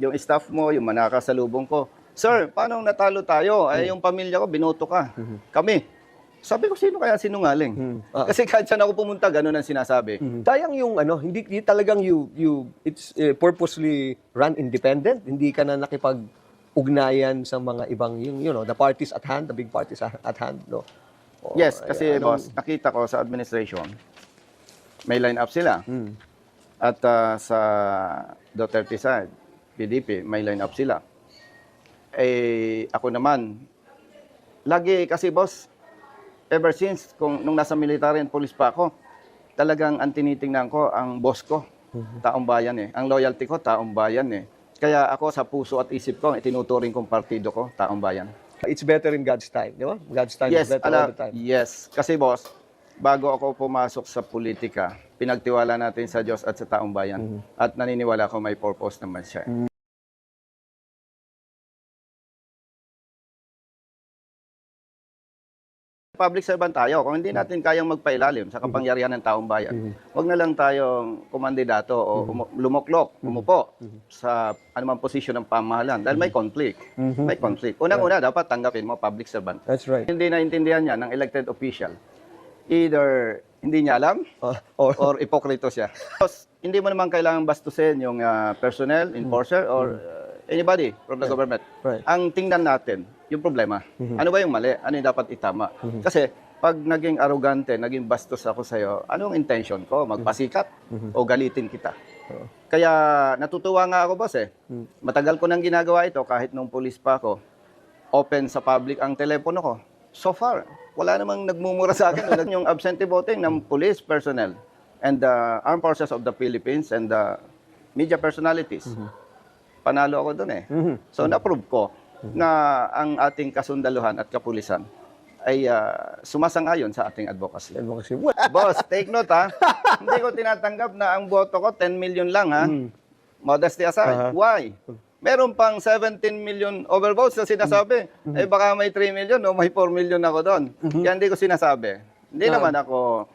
yung staff mo, yung manakasalubong ko. Sir, paano natalo tayo? Ay, yung pamilya ko, binoto ka. Kami. Sabi ko, sino kaya sinungaling? Ah. Kasi kahit saan ako pumunta, ganun ang sinasabi. Sayang yung ano, hindi, hindi talagang you you it's eh, purposely run independent, hindi ka na nakipag ugnayan sa mga ibang yung you know, the parties at hand, the big parties at at hand, no. O, Yes, ay, kasi anong- boss, nakita ko sa administration, may line up sila. Hmm. At ah, sa Duterte side, PDP, may line up sila. Eh, ako naman, lagi kasi boss, ever since, kung, nung nasa military and police pa ako, talagang ang tinitingnan ko, ang boss ko, taong bayan eh. Ang loyalty ko, taong bayan eh. Kaya ako sa puso at isip ko, itinuturing kong partido ko, taong bayan. It's better in God's time, di ba? God's time Yes, is better ala, all the time. yes. Kasi boss, bago ako pumasok sa politika, pinagtiwala natin sa Diyos at sa taong bayan. Mm-hmm. At naniniwala ko may purpose naman siya. Public servant tayo. Kung hindi natin kayang magpailalim sa kapangyarihan ng taong bayan, wag na lang tayong kumandidato o umu- lumuklok, umupo sa anumang posisyon ng pamahalaan dahil may conflict. May conflict. Unang-una, dapat tanggapin mo public servant. That's right. Hindi naintindihan niya ng elected official. Either hindi niya alam Uh, or or ipokrito siya. Tapos, hindi mo naman kailangan bastusin yung ah, personnel, enforcer, or ah, anybody from the government. Right. Ang tingnan natin, yung problema. Ano ba yung mali? Ano yung dapat itama? Kasi, pag naging arrogante, naging bastos ako sa'yo, anong intention ko? Magpasikat? O galitin kita? Kaya natutuwa nga ako, boss eh. Matagal ko nang ginagawa ito kahit nung police pa ako. Open sa public ang telepono ko. So far, wala namang nagmumura sa akin yung absentee voting ng police personnel and the armed forces of the Philippines and the media personalities. Panalo ako doon eh. So na-prove ko na ang ating kasundaluhan at kapulisan ay ah, sumasang-ayon sa ating advocacy. advocacy. Boss, take note ha. Hindi ko tinatanggap na ang boto ko 10 million lang ha. Modesty aside. Why? Meron pang 17 million overvotes na sinasabi. Eh baka may 3 million o may 4 million ako doon. Kaya hindi ko sinasabi. Hindi naman ako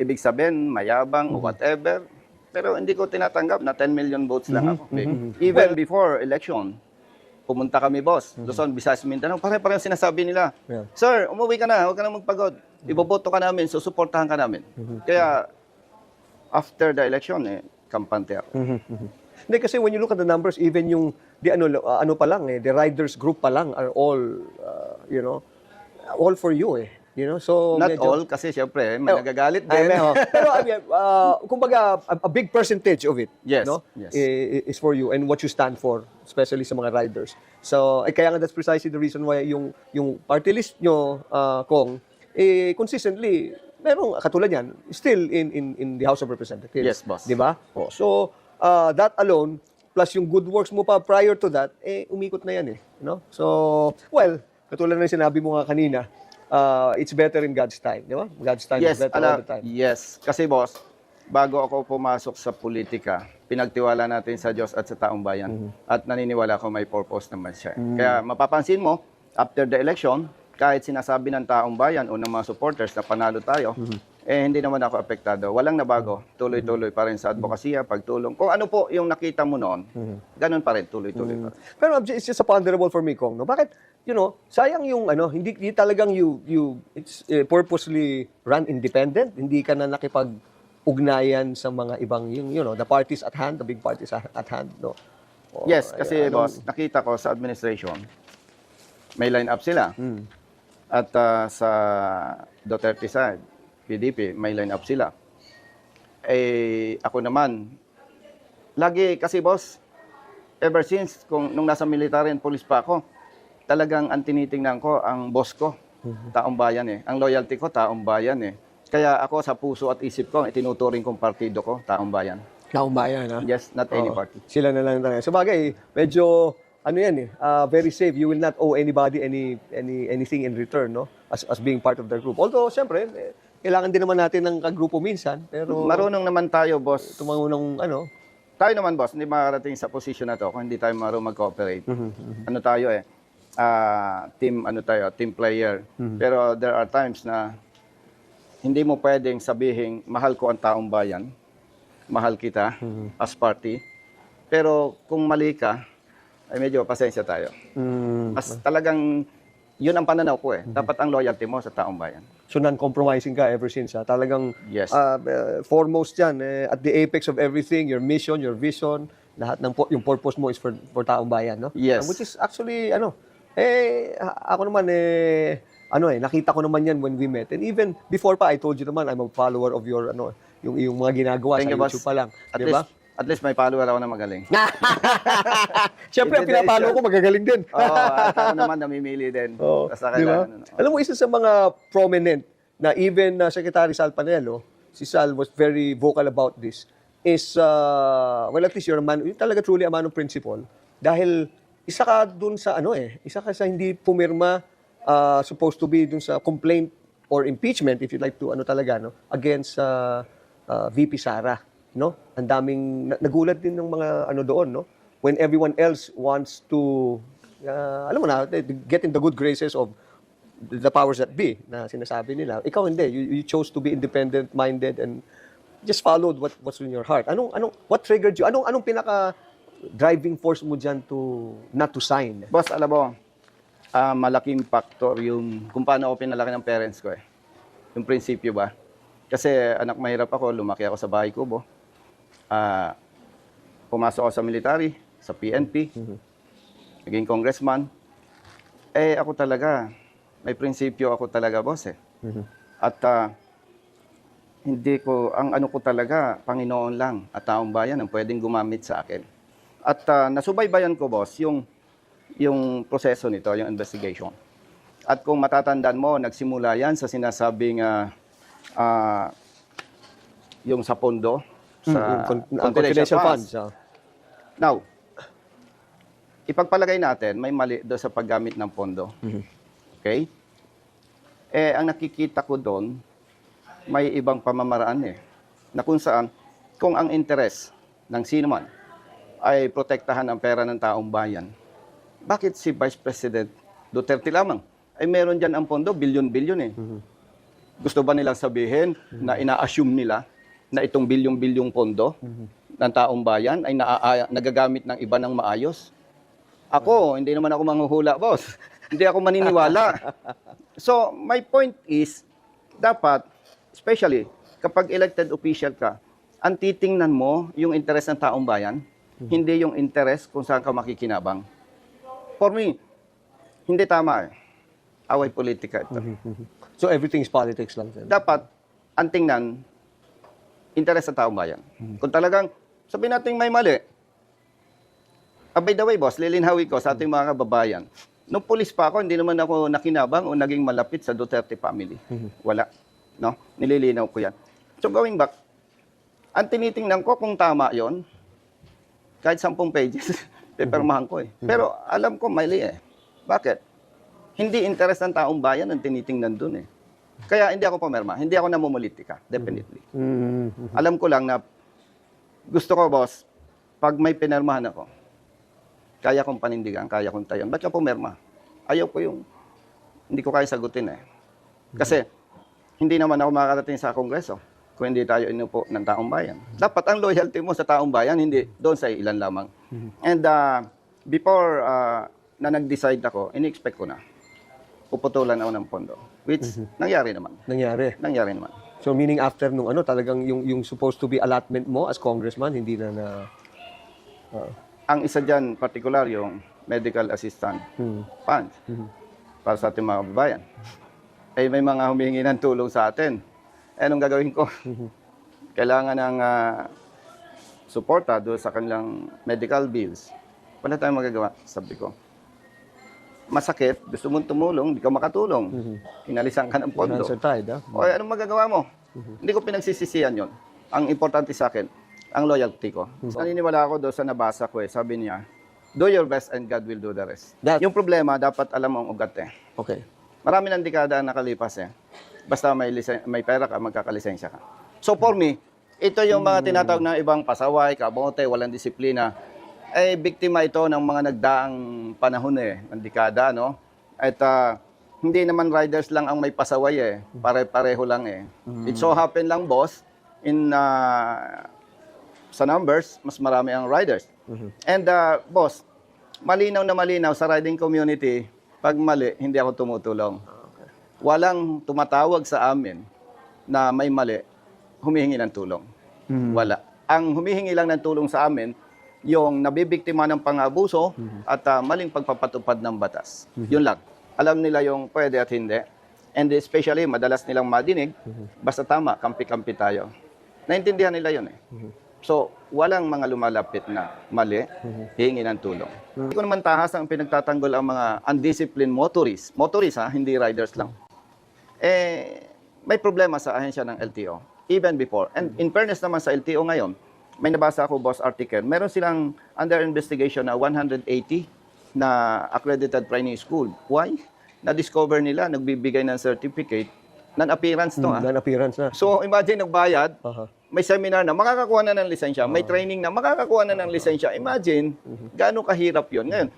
ibig sabihin mayabang o whatever. Pero hindi ko tinatanggap na 10 million votes lang ako. Even before election, pumunta kami, boss. Luzon, Visayas, Mindanao. Pare-pareho sinasabi nila. Yeah. Sir, umuwi ka na. Huwag ka na magpagod. Iboboto ka namin. Susuportahan ka namin. Kaya, after the election, eh, kampante ako. Hindi kasi when you look at the numbers, even yung di ano uh, ano pa lang eh, the riders group pa lang are all uh, you know, all for you eh. You know, so Not medyo- all, kasi syempre, may Oh, nagagalit din. oh. Pero I mean, uh, kumbaga, a, a big percentage of it, Yes, no, yes. is for you and what you stand for, especially sa mga riders. So, eh, kaya nga that's precisely the reason why yung yung party list nyo, uh, Kong, eh, consistently, merong katulad yan, still in in in the House of Representatives. Yes, boss. Di ba? Oh, so, uh, that alone, plus yung good works mo pa prior to that, eh, umikot na yan eh. No? So, well, katulad ng sinabi mo nga kanina, uh, it's better in God's time. Di ba? God's time yes, is better ala, all the time. yes. Kasi boss, bago ako pumasok sa politika, pinagtiwala natin sa Diyos at sa taong bayan. Mm-hmm. At naniniwala ko may purpose naman siya. Kaya mapapansin mo, after the election, kahit sinasabi ng taong bayan o ng mga supporters na panalo tayo, Mm-hmm. Eh hindi naman ako apektado. Walang nabago. Tuloy-tuloy pa rin sa advokasya, pagtulong. Kung ano po yung nakita mo noon, Mm-hmm. ganun pa rin, tuloy-tuloy pa rin. Pero it's just a ponderable for me, Kong. No? Bakit, you know, sayang yung, ano, hindi, hindi talagang you, you it's eh, purposely run independent, hindi ka na nakipag ugnayan sa mga ibang, yung, you know, the parties at hand, the big parties at, hand, no? O, Yes, ay, kasi anong- boss, nakita ko sa administration, may line up sila. Hmm. At ah, sa Duterte side, PDP, may line up sila. Eh, ako naman, lagi kasi boss, ever since, kung, nung nasa military and police pa ako, talagang ang tinitingnan ko, ang boss ko, taong bayan eh. Ang loyalty ko, taong bayan eh. Kaya ako sa puso at isip ko, itinuturing kong partido ko, taong bayan. Taong bayan, ha? Yes, not any Oo. party. Sila na lang talaga. Sa bagay, medyo ano yan eh, ah, very safe. You will not owe anybody any any anything in return, no? As as being part of their group. Although, syempre, eh, kailangan din naman natin ng kagrupo minsan, pero Marunong naman tayo, boss. tumangunang ano, tayo naman boss, hindi makarating sa posisyon na to kung hindi tayo marunong mag-cooperate. Ano tayo eh, ah, team ano tayo, team player. Pero there are times na hindi mo pwedeng sabihin mahal ko ang taong bayan, mahal kita as party. Pero kung mali ka, ay medyo pasensya tayo. Mm. Mas talagang, yun ang pananaw ko eh. Dapat ang loyalty mo sa taong bayan. So non-compromising ka ever since ha? Talagang Yes. ah, uh, foremost yan. Eh, at the apex of everything, your mission, your vision, lahat ng po, yung purpose mo is for, for taong bayan, no? Yes. Uh, which is actually, ano, eh, a- ako naman, eh, ano eh, nakita ko naman yan when we met. And even before pa, I told you naman, I'm a follower of your, ano, yung, yung mga ginagawa Thank sa you, boss. YouTube pa lang. At Di ba? least, at least may follower ako na magaling. Siyempre, ang pinapalo ko, magagaling din. Oo, at ako naman namimili din. Oo, Basta di ba? kailangan, ano. Alam mo, isa sa mga prominent na even uh, Secretary Sal Panelo, si Sal was very vocal about this, is, uh, well, at least you're a man, you're talaga truly a man of principle. Dahil isa ka dun sa ano eh, isa ka sa hindi pumirma uh, supposed to be dun sa complaint or impeachment, if you'd like to, ano talaga, no, against uh, uh, VP Sara, no? Ang daming, na- nagulat din ng mga ano doon, no? When everyone else wants to, uh, alam mo na, get in the good graces of the powers that be na sinasabi nila. Ikaw hindi. You, you chose to be independent-minded and just followed what what's in your heart. Anong anong what triggered you? Anong anong pinaka driving force mo diyan to not to sign? Boss, alam mo, ah, malaking factor yung kung paano ako pinalaki ng parents ko eh. Yung prinsipyo ba? Kasi anak mahirap ako, lumaki ako sa bahay kubo. Ah, pumasok ako sa military, sa PNP, naging congressman. Eh, ako talaga, may prinsipyo ako talaga, boss eh. At ah, hindi ko, ang ano ko talaga, Panginoon lang at taong bayan ang pwedeng gumamit sa akin. At ah, nasubaybayan ko, boss, yung, yung proseso nito, yung investigation. At kung matatandaan mo, nagsimula yan sa sinasabing ah, ah, yung sa pondo, sa Con- ang confidential funds. ah. Now, ipagpalagay natin, may mali doon sa paggamit ng pondo. Okay? Eh, ang nakikita ko doon, may ibang pamamaraan eh. Na kung saan, kung ang interes ng sino man ay protektahan ang pera ng taong bayan, bakit si Vice President Duterte lamang? Ay meron dyan ang pondo, bilyon-bilyon eh. Gusto ba nilang sabihin na ina-assume nila na itong bilyong-bilyong pondo ng taong bayan ay naa- nagagamit ng iba ng maayos? Ako, hindi naman ako manghuhula, boss. hindi ako maniniwala. so, my point is, dapat, especially kapag elected official ka, ang titingnan mo yung interes ng taong bayan, hindi yung interes kung saan ka makikinabang. For me, hindi tama eh. Away politika ito. So everything is politics lang. Then. Dapat, ang tingnan, interes ng taong bayan. Kung talagang, sabihin natin may mali, Ah, by the way, boss, lilinhawi ko sa ating mga kababayan. Nung pulis pa ako, hindi naman ako nakinabang o naging malapit sa Duterte family. Wala. No? Nililinaw ko yan. So going back, ang tinitingnan ko kung tama yon kahit 10 pages, pepermahan ko eh. Pero alam ko, mali eh. Bakit? Hindi interes ng taong bayan ang tinitingnan dun eh. Kaya hindi ako pumirma. Hindi ako namumulitika. Definitely. Mm. Alam ko lang na gusto ko, boss, pag may pinirmahan ako, kaya kong panindigan, kaya kong tayon. Ba't ka pumirma? Ayaw ko yung, hindi ko kaya sagutin eh. Kasi, hindi naman ako makakarating sa kongreso kung hindi tayo inupo ng taong bayan. Dapat ang loyalty mo sa taong bayan, hindi doon sa ilan lamang. And uh, before uh, na nag-decide ako, ini-expect ko na. Puputulan ako ng pondo. Which, nangyari naman. Nangyari. Nangyari naman. So meaning after nung ano, talagang yung yung supposed to be allotment mo as congressman, hindi na na ah, Ang isa dyan, particular, yung medical assistant hmm. fund para sa ating mga kababayan. Eh, may mga humingi ng tulong sa atin. Eh, anong gagawin ko? Kailangan ng ah, suporta doon sa kanilang medical bills. Wala tayong magagawa, sabi ko. Masakit, gusto mong tumulong, di ka makatulong. Inalisan ka ng pondo. Tide, ah. O, anong magagawa mo? Hindi ko pinagsisisihan yon. Ang importante sa akin, ang loyalty ko. Naniniwala ako doon sa nabasa ko eh. Sabi niya, do your best and God will do the rest. That- Yung problema, dapat alam mo ang ugat eh. Okay. Marami ng dekada ang nakalipas eh. Basta may, may pera ka, magkakalisensya ka. So for me, ito yung mga tinatawag ng ibang pasaway, kabote, walang disiplina. Eh, biktima ito ng mga nagdaang panahon eh, ng dekada, no? At ah, hindi naman riders lang ang may pasaway eh. Pare-pareho lang eh. It so happen lang, boss, in ah, sa numbers, mas marami ang riders. And ah, boss, malinaw na malinaw sa riding community, pag mali, hindi ako tumutulong. Walang tumatawag sa amin na may mali, humihingi ng tulong. Wala. Ang humihingi lang ng tulong sa amin, yung nabibiktima ng pang-abuso at ah, maling pagpapatupad ng batas. Yun lang. Alam nila yung pwede at hindi. And especially, madalas nilang madinig, basta tama, kampi-kampi tayo. Naintindihan nila yun eh. So, walang mga lumalapit na mali, hihingi ng tulong. Hindi ko naman tahas ang pinagtatanggol ang mga undisciplined motorists. Motorists ha, hindi riders lang. Eh, may problema sa ahensya ng LTO. Even before. And in fairness naman sa LTO ngayon, may nabasa ako, boss article, meron silang under investigation na 180 na accredited training school. Why? Na-discover nila, nagbibigay ng certificate, non-appearance to ha. Non-appearance na. So imagine nagbayad, Aha. may seminar na, makakakuha na ng lisensya, may training na, makakakuha na ng lisensya. Imagine, gaano kahirap yon Ngayon,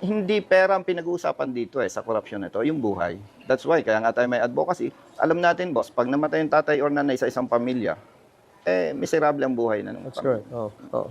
hindi pera ang pinag-uusapan dito eh sa corruption ito, yung buhay. That's why, kaya nga tayo may advocacy. Alam natin, boss, pag namatay yung tatay or nanay sa isang pamilya, eh, miserable ang buhay na ng That's pamilya. correct. Oh, oh.